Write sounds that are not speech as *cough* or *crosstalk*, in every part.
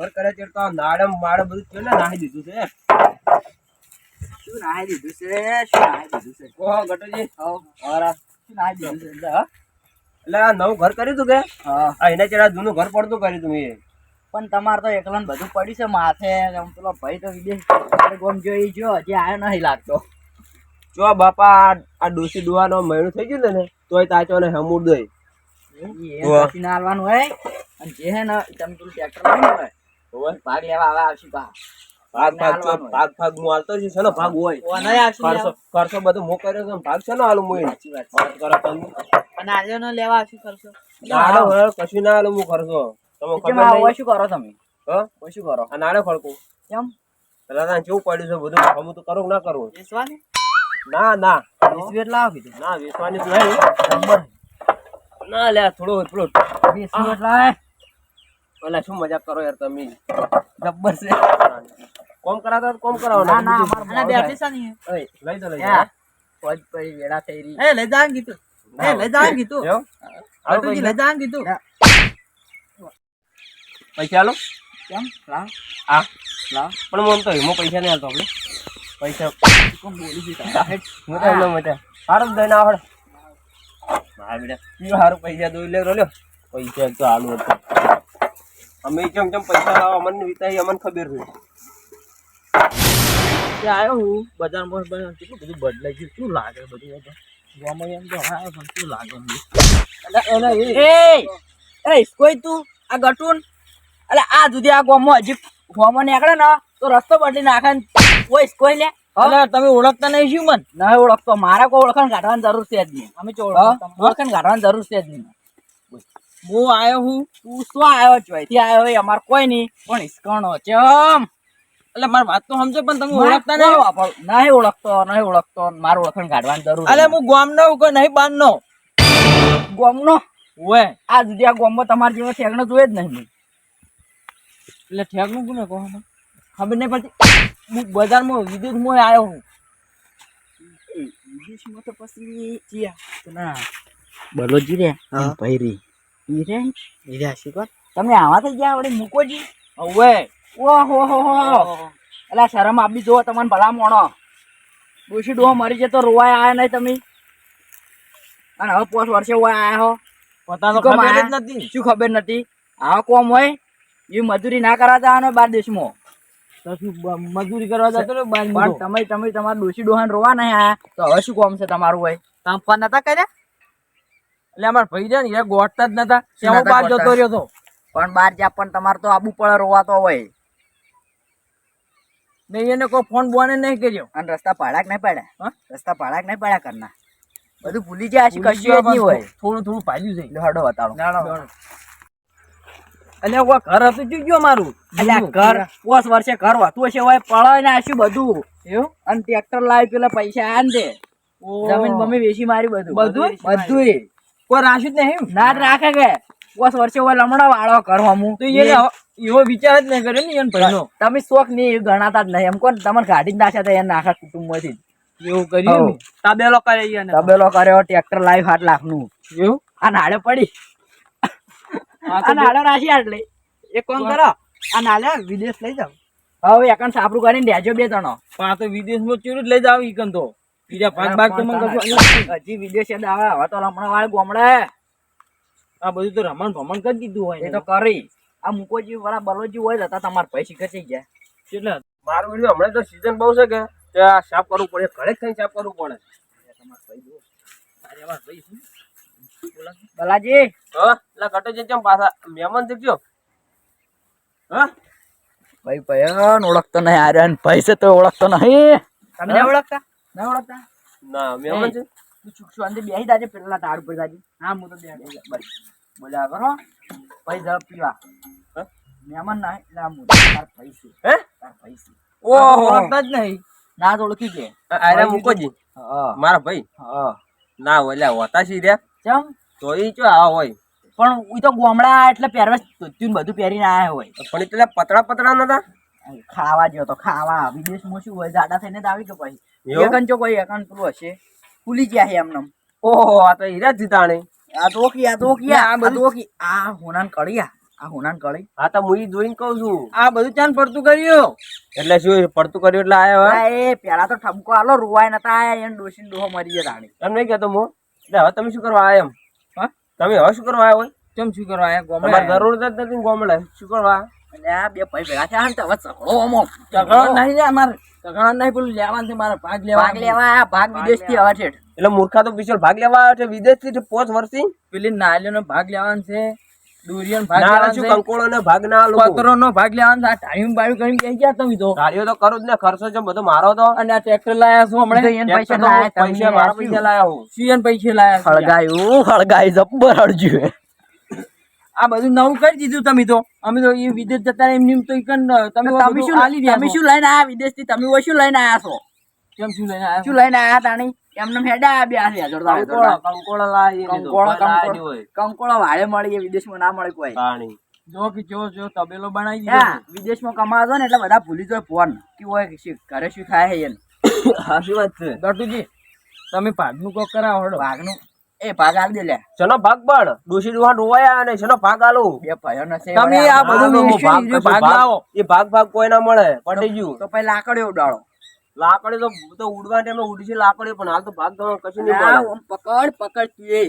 ઘર કરે છે તો નાડમ માડમ બધું ને દીધું છે? શું નાહી દીધું છે? શું નાહી દીધું છે? ઓહો ગટુજી. હઉ, હારા. શું નાહી દીધું છે? એટલે આ નવું ઘર કર્યું તું કે? હા. આ એના ચેડા જૂનું ઘર પડતું કર્યું તું એ. પણ તમારે તો એકલાને બધું પડ્યું છે માથે. પેલો ભાઈ તો વિદેશ ગોમ જોઈ જો હજી આવ્યો નહીં લાગતો. જો બાપા આ- ડોસી ડુવાનો મહિનો થઈ ગયું ને તોય તાચો ને હમુડ દઈ ના હાલવાનું હોય. અને જે હે ને તમે પેલું ટ્રેક્ટર લઈને હોય ભાગ લેવા આવે આવશું ભાગ ભાગ હાલવાનું ચો- હોય. ભાગ ભાગ હું હાલતો છું. શેનો ભાગ હોય? ખર્ચો ખર્ચો બધું હું કર્યો છે. ભાગ છે ને હાલું હું સાચી વાત વાત કરો તમે અને આજે નો લેવા આવશું કરશો નાડો વળો કશું ના હાલું હું ખર્ચો. તમે ખબર કેમ આવું હોય નહીં શું કરો તમે? હા? શું કરો? આ નાડે ખડકું. કેમ? પેલા ત્યાં કેવું પડ્યું છે બધું? હમું તો કરું ના કરું? વેચવાની ના ના. મિનિટ લાવો ના વેચવાની તો નંબર. ના લે થોડો પેલો ઓલા શું મજાક કરો યાર તમે? જબ્બર છે. કોમ કરાતા તો કોમ કરાવો ના ના બીજું બે બેઠી છે ઓય, લઈ દો લઈ દો હા. પોજ પડી વેડા થઈ રહી. એ લઈ જાન કીધું. એ લઈ જાન કીધું. એવું? હાલો લઈ જાન કીધું. પૈસા હાલો કેમ? લા આ લા પણ મોન તો હિમો પૈસા નહીં આલતો આપણે. પૈસા. કોમ બોલી? હું. તો એમને મજા સારું દઈને આવડે. મારા બેટા. ઈ સારું પૈસા દોઈ લે રોલ્યો પૈસા તો આલુ હતું. અમે જેમ જેમ પૈસા લાવો અમને વિતાઈ અમને ખબર છે. ત્યાં આવ્યો હું બજારમાં બજાર કેટલું બધું બદલાઈ ગયું શું લાગે બધું? ગામમાં એમ તો આવ્યો પણ શું લાગે એમ? એટલે એ એ કોઈ તું આ ગટુન? અલે આ સુધી આ ગોમમાં હજી ગામમાં નીકળે ને તો રસ્તો બદલી નાખે ને કોઈ કોઈ લે? હવે તમે ઓળખતા નહીં શું મન? નહીં ઓળખતો મારે કોઈ ઓળખાણ કાઢવાની જરૂર છે જ નહીં. અમે ઓળખાણ કાઢવાની જરૂર છે જ નહીં. હું આવ્યો હું? તું શું આવ્યો? ચોયથી આવ્યો હોય અમારે કોઈ નહીં. પણ હિસકાણો છે એટલે મારી વાત તો સમજો પણ તમે ઓળખતા નહીં? નહીં ઓળખતો નહીં ઓળખતો મારો ઓળખાણ કાઢવાની જરૂર એટલે હું ગામ નો કોઈ નહીં બાંધ નો ગોમનો? ઓય. આ સુધી આ ગોમમાં તમારા જેવો ઠેકણો જોઈએ જ નહીં. એટલે ઠેકનું કોને કહો છો? ખબર નહીં પડતી. હું બજારમાં વિદેશમાં આવ્યો હું. વિદેશમાં તો પછી ના. બલોજી રે. ભૈરી. વિદેશ તમે આવા થઈ ગયા વળી મૂકોજી હવે? ઓહો હો હો એટલે શરમ આપી જુઓ તમને ભલા મોણો. ડોશી ડોહો મરી જતો રોવાય આયા નહીં તમે. અને હવે પોસ વર્ષે હોય આયા હો. પોતા તો શું કામ ખબર જ નથી. શું ખબર નથી? આવા કોમ હોય એ મજૂરી ના કરાતા જવાનો બાર દેશમાં. મજૂરી કરવા જતો રહ્યો બાર તમે તમે તમારા ડોશી ડોહાને રોવા નહીં આયા. તો હવે શું કોમ છે તમારું હોય? તમે ફોન નતા કર્યા? એટલે અમાર ભાઈ છે ને એ ગોઠતા જ નતા. શું બહાર જતો રહ્યો તો. પણ બહાર જ્યાં પણ તમારે તો આબુ પડે રોવાતો હોય. નહીં એને કોઈ ફોન બોને નહીં કર્યો. અને રસ્તા પાડાક નહીં પાડ્યા? હા? રસ્તા પાડાક નહીં પાડ્યા કરના બધું ભૂલી ગયા છે કશું જ નહીં હોય. થોડું થોડું પાડ્યું છે. હડો બતાડો. એટલે કોઈ ઘર હતું શું ગયો મારું એટલે ઘર પોસ વર્ષે ઘર હતું હશે હોય પળાય ને આશું બધું. એવું? અને ટ્રેક્ટર લાવી પેલા પૈસા આન દે. જમીન બમી વેચી મારી બધું. બધું? બધું કોઈ રાખ્યું જ નહીં ના રાખે કે બસ વર્ષે હોય લમણો વાળો કરો હમું તો એને એવો વિચાર જ નહીં કર્યો ને એને ભાઈનો. તમે શોખ નહીં ગણાતા જ નહીં. એમ કોણ? તમને કાઢી જ નાખ્યા હતા એના આખા કુટુંબમાંથી. એવું કર્યું તબેલો ને. તાબેલો કર્યો ટ્રેક્ટર લાવી સાત લાખનું એવું? આ નાડે પડી. આ નાડો રાખી આટલે. એ એક કામ કરો? આ નાલે વિદેશ લઈ જાવ હવે એકણ સાપરું કરીને દેજો બે ત્રણો પણ આ તો વિદેશમાં ચૂરું જ લઈ જાવ ઈકન તો. બીજા પાંચ ભાગ તો મને કશું હજી વિદેશ આવે હવે તો હમણાં વાળા ગોમડે. આ બધું તો રમણ ભમણ કરી દીધું હોય એ તો કરી. આ મુકોજી વાળા બલોજી હોય જતા તમારે પૈસા ખસી ગયા. એટલે મારું વીડિયો હમણાં તો સીઝન બહુ છે કે આ સાફ કરવું પડે ઘરે જ થઈને સાફ કરવું પડે. અરે વાહ ભાઈ શું? બલાજી? હા એટલે ઘટો છે જેમ પાછા મહેમાન દેખજો હા? ભાઈ ભાઈ ઓળખતો નહીં આર્યન. પૈસે તો ઓળખતો નહીં. તમને ઓળખતા? ના ઓળખતા ના મહેમાન છે તું ચૂક શાંતિ બેસી જાજે પેલા તાડ ઉપર જાજે. હા હું તો બે બસ. બોલ્યા કરો. પૈસા પીવા. મહેમાન ના એટલે આમ તાર પૈસે હે? તાર પૈસે ઓહો. ઓળખતા જ નહીં. ના તો ઓળખી કે. આરે મૂકોજી મારા ભાઈ. ના ઓલ્યા હોતા સી ચમ? તો ઈ ચો આ હોય. પણ ઈ તો ગોમડા એટલે પહેરવેશ ને બધું પહેરીને આયા હોય. પણ એટલે પતળા પતળા નતા? ખાવા જ્યો તો ખાવા. વિદેશમાં શું હોય જાડા થઈને જ આવી ગયો પછી. એકન કોઈ એકન પેલું હશે. ભૂલી ગયા છે એમને ઓહો આ તો હીરા જ જીતાણી. આ તો ઓકી આ તો ઓકી આ બધું- ઓકી. આ હોનાન કળિયા આ. હોનાન કળી. હા તો હું જોઈને કહું છું. આ બધું ચાન પડતું કર્યું. એટલે શું પડતું કર્યું એટલે આયા એ પેલા તો ઠમકો આલો રૂવાય નતા આયા એને ડોશી ડોહો મરી ગયા રાણી. એમ નહીં કહેતો હું. એટલે હવે તમે શું કરવા આયા એમ? હા? તમે હવે શું કરવા આયા હોય? કેમ શું કરવા આયા? ગોમડા જરૂર જ નથી ગોમડા શું કરવા? એટલે આ બે ભાઈ ભેગા થયા ને તો ઝઘડો અમો ઝઘડો? નહીં લે અમારે ઝઘડો નહીં પેલું લેવાનું છે મારે ભાગ લેવા ભાગ લેવા ભાગ વિદેશથી હવે ઠેઠ એટલે મૂર્ખા તો પીછળ ભાગ લેવા આવે છે વિદેશથી છે પોચ વર્ષથી? પેલી નાલીનો ભાગ લેવાનો છે દુરિયન ભાગ લેવાનો છે કંકોળો ને ભાગ ના લોકો પતરો નો ભાગ લેવાનો આ ટાઈમ બાયું કરીને ગયા તમે તો? ગાડીઓ તો કરું જ ને ખર્ચો છે બધો મારો તો. અને આ ટ્રેક્ટર લાયા છું હમણાં? પૈસા લાયા પૈસા મારા પૈસા લાયા હું. સીએન પૈસે લાયા હળગાયું હળગાઈ જબ્બર હળજ્યું આ બધું નવું કરી દીધું તમે તો. અમે તો એ વિદેશ જતા એમની તો તમે તમે શું લાવી રહ્યા તમે શું લઈને આયા વિદેશથી તમે શું લઈને આયા છો? કેમ શું લઈને આયા શું લઈને આયા તાણી એમને હેડા કંકોળો લાવી. કંકોળો, કંકોળો. વાળે મળી વિદેશમાં ના મળે કોઈ. પાણી. જો કે જો જો તબેલો બનાવી દીધો વિદેશમાં કમાતો ને એટલે બધા ભૂલી જાય ફોન. કે હોય ઘરે શું ખાય છે એને *coughs* સાચી વાત છે. ગટુજી તમે ભાગનું કોક કરાવો ભાગનું એ ભાગ આલ દે લે. શેનો ભાગ પણ? ડોશી ડોહા રોવાયા અને શેનો ભાગ આલો? બે ભાઈઓ નથી તમે આ બધું ભાગ ભાગ ભાગ- લાવો. એ ભાગ ભાગ કોઈ ના મળે પડી ગયું. તો પછી લાકડીઓ ઉડાડો. લાકડી તો તો ઉડવા ટાઈમે ઉડી છે લાકડી પણ હાલ તો ભાગ તો કશું નહીં મળે પકડ પકડ તું એ.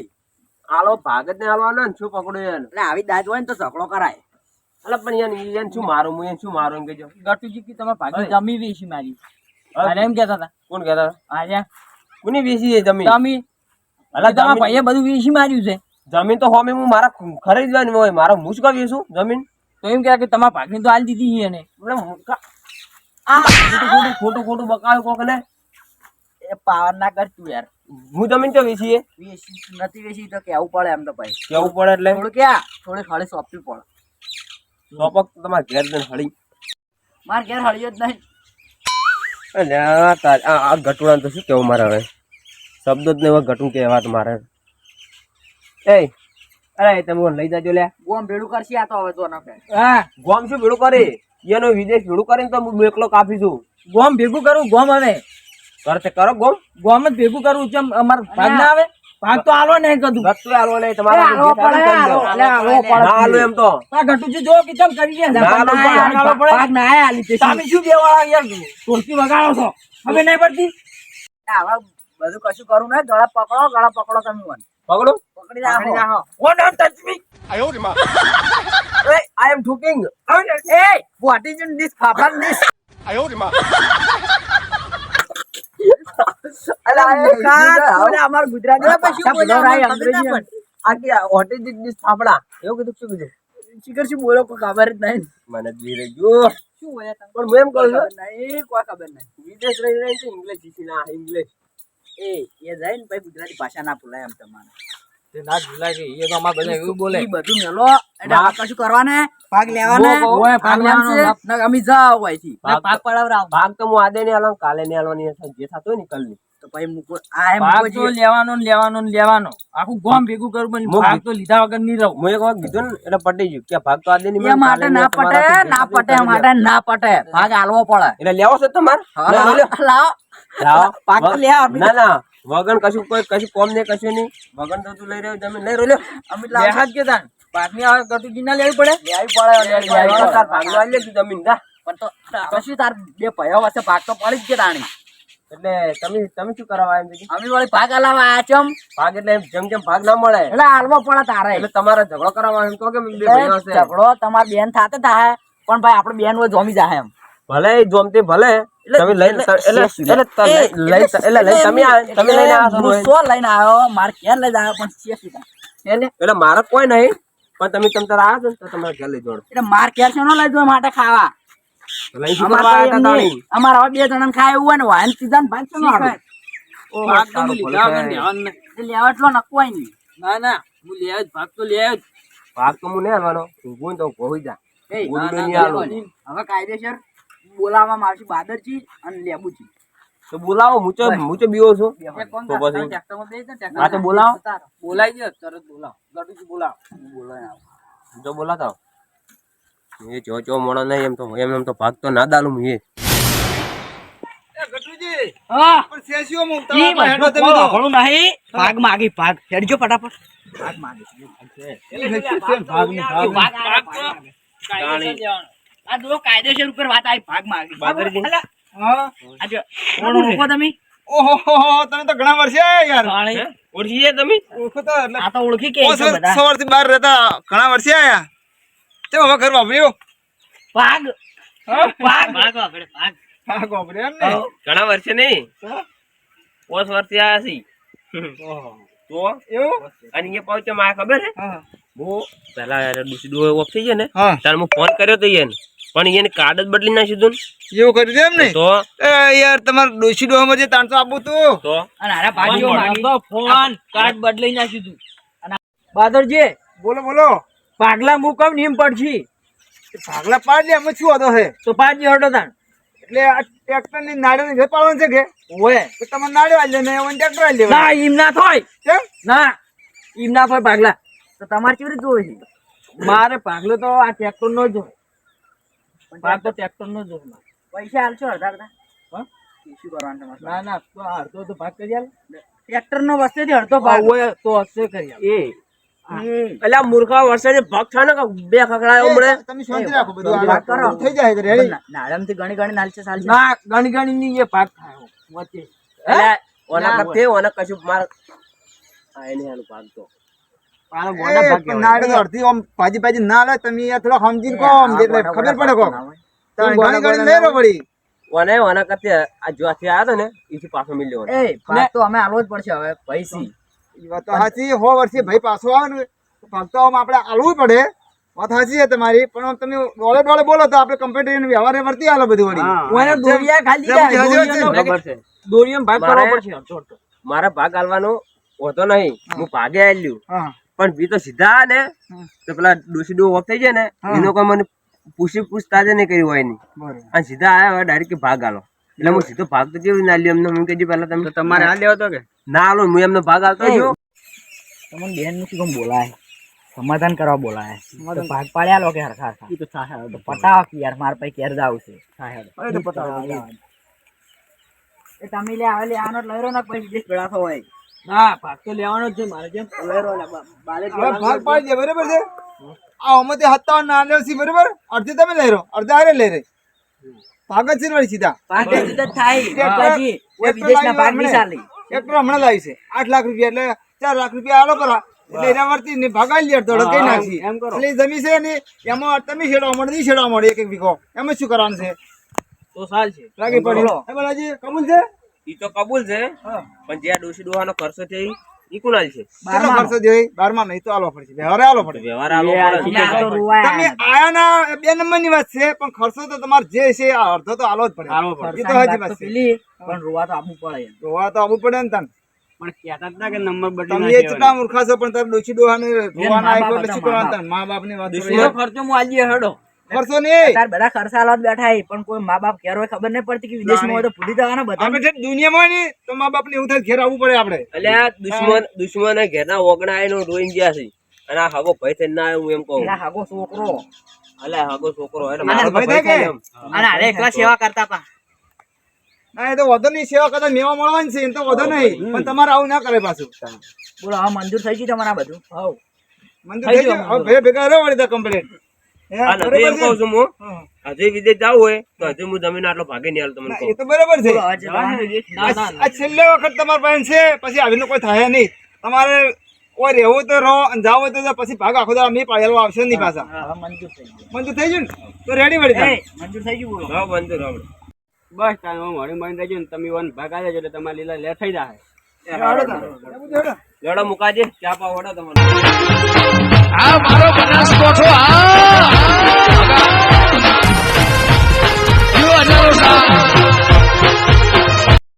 આલો ભાગ જ ને હાલવાના ને શું પકડ્યું એને? એટલે આવી દાજ હોય ને તો ઝઘડો કરાય. એટલે પણ યાર એને શું મારું હું એને શું મારું એમ કહેજો. ગટુજી કે તમે ભાગની જમી વેચી મારી. અરે એમ કહેતા હતા. કોણ કહેતા આજે કોની વેચી છે જમી તમે અલા તમારા ભાઈએ બધું વેચી માર્યું છે. જમીન તો હોમે હું મારા ખરીદવાની હોય મારા હું શું વેચું જમીન? તો એમ કે તમારા ભાગની તો હાલ દીધી છે એને. એટલે આ ખોટું ખોટું ખોટું ખોટું બકાયું કોક ને? એ પાવર ના કર તું યાર. હું જમીન તો વેચીએ. વેચી નથી વેચી તો કેવું પડે એમ તો ભાઈ. કેવું પડે એટલે? થોડું ક્યાં થોડી હળી સોંપવી પડે ચોપક તમારે ઘેર જઈને હળી. મારા ઘેર હળીયો જ નહીં. આ ગટુડા તો શું કેવું મારે હવે? શબ્દો જ નહીં ઘટું ગટું કહેવા તમારે એ અરે તમે લઈ જજો લે ગોમ ભેડું કરશે આ તો હવે તો ન હા. ગોમ શું ભેડું કરે? એનો વિદેશ ભેડું કરીને તો હું એકલો કાપી છું. ગોમ ભેગું કરું ગોમ હવે. કરતે કરો ગોમ. ગોમ જ ભેગું કરું જેમ અમારે ભાગ ના આવે. ભાગ તો આલો નહીં કદું ગટું આલો નહીં તમારે આલો પડે, આલો પડે. આલો એમ તો. આ ગટુજી જો કે કેમ કરી દે ભાગ આલો પડે. ભાગ ના આલી તે તમે શું બેવાળા યાર? તુલસી વગાડો છો. હવે નહીં પડતી? હવે બધું કશું કરું ને ગળા પકડો ગળા પકડો તમે મને. પકડો? પકડી રાખો. ઓ don't touch me I am taking a what is in this fafda this? *laughs* અમાર ગુજરાતી પછી બોલે અમારે ખબર ના પડે. આખી હોટેલ ડીશ ફાફડા એવું કીધું શું કીધું? શિખર શું બોલો? કોઈ ખબર જ નહીં. મને જ રહી શું બોલ્યા પણ હું એમ કહું છું. નહીં. કોઈ ખબર નહીં. વિદેશ રહી રહી છે ઇંગ્લિશ શીખી ના ઇંગ્લિશ એ એ જાય ને પછી ગુજરાતી ભાષા ના ભૂલાય એમ તમારે. ના ભૂલાય કે એ તો અમારે બધા એવું બોલે. બધું મેલો એટલે આ કશું કરવાને? ભાગ લેવાને? ઓય, ભાગ લેવાનો, છે. ને અમે જાવ અહીંથી. ભાગ ભાગ ભાગ તો હું આદે ને આલો કાલે નહીં આલવાની જે થતું હોય ને કલની તો પછી મૂકો. આ ભાગ તો લેવાનો ને લેવાનો ને લેવાનો. આખું ગોમ ભેગું કરું પણ ભાગ તો લીધા વગર નહીં રહું. હું એક વાર કીધું ને એટલે પટી ગયું. કે ભાગ તો આદે નહીં એ માટે ના પટે ના પટે માટે ના પટે. ભાગ આલવો પડે. એટલે લેવો છે તમારે? હા, લ્યો, લ્યો. લાવો. લાવો. ભાગ લે ના ના. વગન કશું કોઈ કશું કોમ નહીં કશું નહીં. વગન તો તું લઈ રહ્યો તમે લઈ રહ્યો અમે લાવો. લેહાજ કે તાન ભાગની આવે કટુજી જીના લેવી પડે. લેવી પડે લેવી તાર પડે. આલી લે જમીન જા. પણ તો કશું તાર બે પૈયા વચ્ચે ભાગ તો પડી જ કે તાણી. એટલે તમે તમે શું કરવા એમ કીધું? અમે વળી ભાગ આલાવા આયા ભાગ એટલે જેમ જેમ ભાગ ના મળે. એટલે હાલવો પડે તારે. એટલે તમારે ઝઘડો કરવા એમ તો કે બે ભાઈઓ છે ઝઘડો તમાર બેન થાતે થાય પણ ભાઈ આપણે બેન હોય જોમી જાય એમ. ભલે જોમતી ભલે. તમે લઈને એટલે એટલે લઈ એટલે લઈ તમે તમે લઈને આવ્યા. સો લઈને આવ્યો માર ઘેર લઈ આવ્યો પણ છે સીધા એટલે એટલે મારે કોઈ નહીં પણ તમે તમ તાર આવ્યા છો ને તો તમારે ઘેર લઈ જોડો એટલે માર ઘેર છે લઈ જવા માટે ખાવા? અમાર બે જણા ખાય એવું હોય ને વાહન સીધા ને તો સારું હું લીધા વગર પડે. લેવાનું નહીં. એટલે લેવા એટલો નકવાય નહીં. ના ના હું લે જ ભાગ તો લે જ. ભાગ તો હું નહીં આવવાનો ઊંઘું તો ભોઈ જા. એ, બોલું ના, ના, નહીં આલું. ના, હવે કાયદેસર બોલાવવામાં આવશે બાદરજી અને લેબુજી. તો બોલાવો હું તો હું તો બીવો છું. તો પછી? હા તો બોલાવો. બોલાઈ ગયો તરત બોલાવ. ગટુજી બોલાવ. બોલાય. જો બોલાતા એ જો જો મોણો નહીં એમ તો એમ એમ તો ભાગ તો ના દાલું એ. તમે તો. ભાગ માગી ભાગ. હેડજો ફટાફટ. ભાગ માગી તાણી. આ જો કાયદેસર ઉપર વાત આવી. ભાગ માગી. બાદરજી. અલા, હા. આ જો, ઓળો ઓળખો તમે? ઓહો હો હો, તમે તો ઘણા વર્ષે આયા યાર. ઓળખી ગયા તમે? ઓળખો તો આ ઓળખી કે બહાર રહેતા ઘણા વર્ષે આયા. હવે ઘર વાપર્યો ભાગ. ભાગ. ભાગ આપણે ભાગ. હા વાપર્યો એમ ને? ઘણા વર્ષે નહીં. પાંચ વર્ષથી આયા છી તો? એવું? અને એ પહોંચ્યો મારે ખબર હે. હા પેલા યાર ડૂસી ઓફ થઈ ગયો ને ત્યારે હું ફોન કર્યો તો એને પણ એને કાર્ડ જ બદલી નાખ્યું તું એવું કર્યું દે એમ ને. તો? એ યાર તમારે ડોશી ડોહામાં જે તાણસો આપવું તું. તો? અને અરે ભાગીઓ માગી. ફોન કાર્ડ બદલી નાખ્યું તું. બાદરજી. બોલો બોલો. પાગલા મુકમ નીમ પડશી. ભાગલા પાડી અમે શું હતો હે તો પાડી હટો તાણ. એટલે આ ટ્રેક્ટરની નાડે ને પાડવાનું છે કે? હોય તો તમારે નાડે આલી લે ને ઓન ટ્રેક્ટર આલી લેવા ના ઈમ ના થાય. કેમ? ના ઈમ ના થાય ભાગલા તો તમારે કેવી રીતે જોવે છે? મારે ભાગલો તો આ ટ્રેક્ટર નો જ હોય ભાગ તો ટ્રેક્ટર નો જ હોય પૈસા આલશો અડધા શું કરવાનું ના ના તો અડધો તો ભાગ કરી આલ. ટ્રેક્ટર નો વસ્તુથી અડધો ભાગ. હોય તો હશે કરી એ. એટલે મૂર્ખા વર્ષે ભક્ત થાય ને બે ખકડાયો હમણે? તમે શાંતિ રાખો બધું વાત કરો. થઈ જાય તો રેડી નાળમથી ગણી ગણી નાલશે સાલ ના ગણી ગણી ની એ ભાગ થાય વચ્ચે. એટલે ઓના કરતે ઓના કશું માર આયને મારો ગોડા ભાગ તો ભાજી ભાજી ના લે તમે થોડો સમજી કહો ખબર પડે કહો તો ઘણી ઘણી લઈ ઓને ઓના કરતે આ જો આથી આવ્યો ને એથી પાછો મિલ્યો એ ભાગ તો અમે આલવો જ પડશે હવે પૈસી. વાત તો સાચી હો વર્ષે ભાઈ પાછો આવે ને તો ભાગ તો આમ આપણે આલવું પડે. વાત સાચી છે તમારી. પણ તમે ડોળે ડોળે બોલો તો આપણે કમ્પ્યુટર વ્યવહારે વર્તી આલો બધું વળી. દોરિયા ખાલી ભાગ કરવો મારે- પડશે અડધો અડધો. ભાગ આલવાનો હોતો નહીં. હું. ભાગે આલ્યું. હા. પણ બી તો સીધા આ ને તો પેલા ડોસી ડો ઓફ થઈ જાય ને એ એનો કોઈ મને પૂછી પૂછતા જ નહીં કર્યું હોય નહીં અને સીધા આયા હવે ડાયરેક્ટ ભાગ આલો. એટલે હું સીધો ભાગ તો કેવી ના લ્યો એમને? હું કહેજો પહેલા તમે તમારે આ લેવો તો કે? ના આલો હું એમને ભાગ આલતો છું તમને બેનનું શું બોલાય? સમાધાન કરવા બોલાય. તો ભાગ પાડ્યા લો કે હરખા હરખા? તો પટાવો કે યાર માર પાસે કેર જાવ છે. અરે તો પતાવો એ તમે લે આવે લે આનો જ લઈ રહ્યો ને પછી ભેળા થવો હોય. ના ભાગ તો લેવાનો જ છે મારે જેમ હવે ભાગ પાડી દે બરાબર છે? આ ઓમાંથી હતા ના સી બરાબર? અડધી તમે લઈ રહ્યો અડધા હારે લઈ રહી ભાગ જ છે સીધા. ભાગ એ થાય. વિદેશના ભાગ નહીં. ચાલે ટ્રેક્ટર હમણાં લાવી છે. આઠ લાખ રૂપિયા એટલે ચાર લાખ રૂપિયા આલો કરા. એટલે એના વર્તી ને ભાગાઈ લે તો કઈ નાખી. એમ કરો. એટલે જમી છે ને એમાં તમે છેડવા મળે નહીં છેડવા મળે એક એક વીઘો એમાં શું કરવાનું છે? તો સાલ છે. લાગી પડી એ બાલાજી કબૂલ છે? ઈ તો કબૂલ છે. પણ જે આ ડોસી ડોહાનો ખર્ચો છે ઈ- છે. બારમા ખર્ચો જોઈ બારમા નહીં તો આલો પડશે. વ્યવહાર આલો પડે વ્યવહાર આલો પડે. તો તમે આયા ના બે નંબરની વાત છે પણ ખર્ચો તો તમારે જે છે અર્ધો અડધો તો આલો જ પડે. આલો પડે. એ તો હજી વાત છે. પેલી, પણ રૂવા તો આબુ પડે એમ. તો આબુ પડે ને તને. પણ કહેતા હતા કે નંબર તમે એ મૂર્ખા છો પણ તારે ડોચી ડોહાને રોવાના એટલે શું હતા, મા બાપની વાત. ખર્ચો હું આલીએ હેડો. ખર્ચો નહીં તાર બધા ખર્ચા આલવા બેઠા પણ કોઈ મા બાપ ઘેર હોય ખબર નહીં પડતી કે વિદેશમાં હોય તો ભૂલી જવાના બધા આપણે જે દુનિયામાં હોય ને તો મા બાપને એવું થાય ઘેર આવવું પડે આપણે. એટલે આ દુશ્મન દુશ્મન એ ઘેરના ઓગણા એનો રોઈને ગયા છે. અને આ હાગો ભય થઈને ના હું એમ કહું. હાગો છોકરો. એટલે હાગો છોકરો એટલે મારો તો ભય થાય? અને અરે એકલા સેવા કરતા પા ના એ તો વધુ નહીં સેવા કરતા મેવા મળવાની છે એમ તો વધુ નહીં. પણ તમારે આવું ના કરે પાછું. બોલો હા મંજૂર થઈ ગયું તમારા બધું? હા મંજૂર થઈ ગયું હવે ભેગા રહો વળી તો complaint. હે, અને બરાબર હજુ એમ કહું છું હું હજુ વિદેશ જવું હોય તો હજુ હું જમીન આટલો ભાગે નહીં આલું તમને એ તો બરાબર છે બોલો, હવે જવાનું. ના ના આ છેલ્લે વખત તમારા પાસે છે પછી આવીને કોઈ થાય નહીં તમારે કોઈ રહેવું તો રહો અને જાવ હોય તો પછી ભાગ આખો દાડો મેં પાડેલો આવશે નહીં પાછા મંજૂર થઈ ગયું મંજૂર થઈ ગયું ને તો રેડી વળી. મંજૂર થઈ ગયું હા બંધ બસ તારે હું હળી મળી રહેજો ને તમે વન ભાગ આવ્યા એટલે તમારે લીલા લે થઈ જાય હાલો. લડો મુકાજે ચા પાવ વડો તમને આ મારો બનાસ કોઠો આ અનારો સા